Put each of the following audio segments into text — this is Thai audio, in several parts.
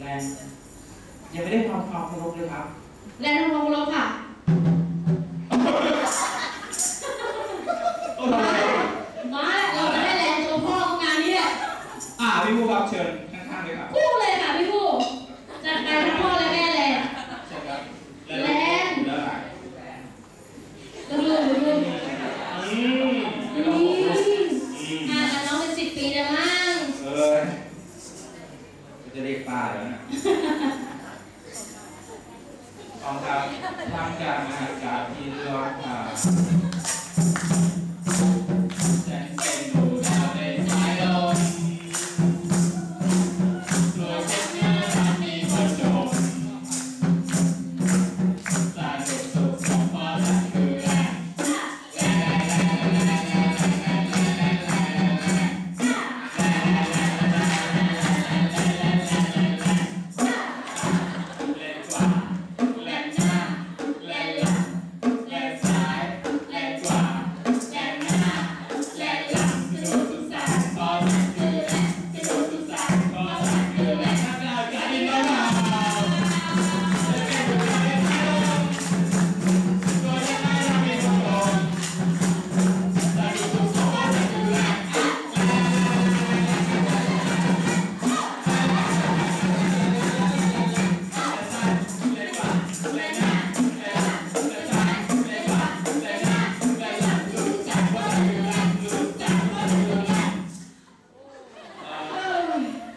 แรงยังไม่ได้ความความเคารพเลยครับ แลนด์ลงลงค่ะ โอ้ทำไมมาเราจะได้แลนด์ตัวพ่องานนี้แหละอ่าพี่ผู้ครับเชิญข้างๆเลยครับ คู่เลยค่ะพี่ผู้จัดการทั้งพ่อและแม่เลย ใช่ครับ แรง แล้ว ลืมลืมลืม อืมไม่ต้องบอกลูกอืม ห่างกันน้องเป็นสิบปีแล้วมั้ง เออ จะเรียกป้าแล้วนะกองครับทำจากมหาการที่เลือกอ่า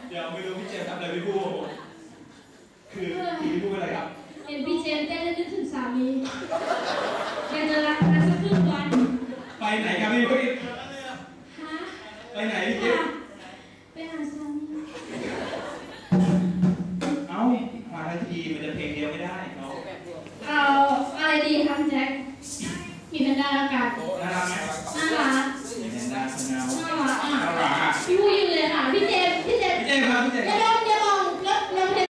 เดี๋ยวไม่รู้พี่เจมส์ทำอะไรพี่พูคือพี่พูดอะไรครับ เห็นพี่เจมส์เต้นแล้วนึกถึงสามีอยากจะรักกันสักครึ่งวันไปไหนครับพี่พูดฮะไปไหนพี่เจค่ะมส์ เห็น